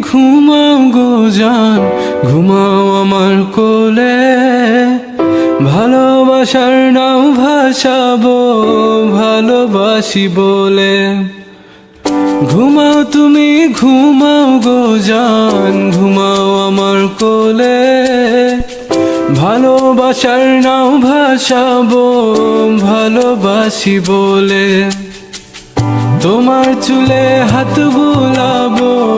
ঘুমাও গো জান, ঘুমাও আমার কোলে। ভালোবাসার নাও ভাসাবো, ভালোবাসি বলে। ঘুমাও তুমি, ঘুমাও গো জান, ঘুমাও আমার কোলে। ভালোবাসার নাও ভাসাবো, ভালোবাসি বলে। তোমার চুলে হাত বুলাবো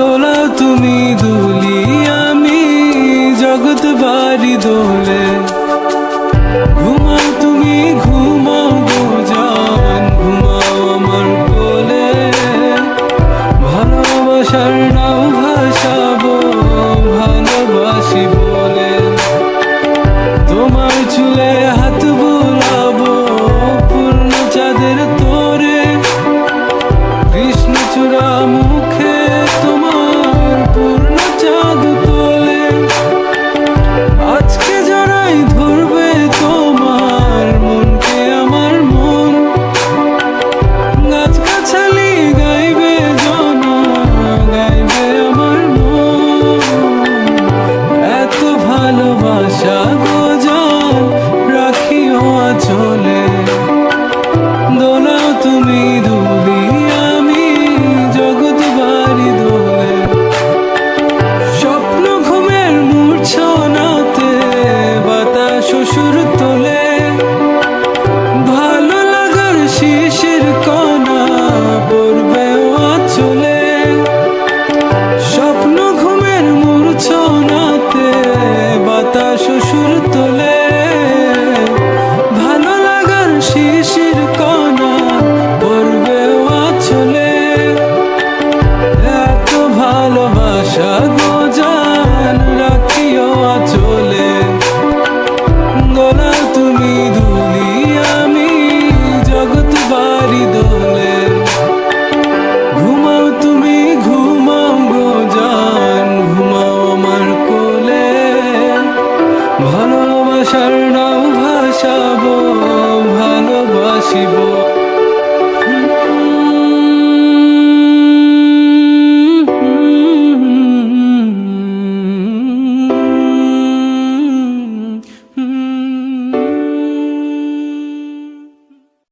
দোলা তুমি। ভালোবাসা গো জান রাখিও তুমি দুলি আমি জগৎ বাড়ি দোলে। ঘুমাও তুমি, ঘুমাও গো জান, ঘুমাও আমার কোলে। ভালোবাসার নাও ভাসাবো, ভালোবাসিব।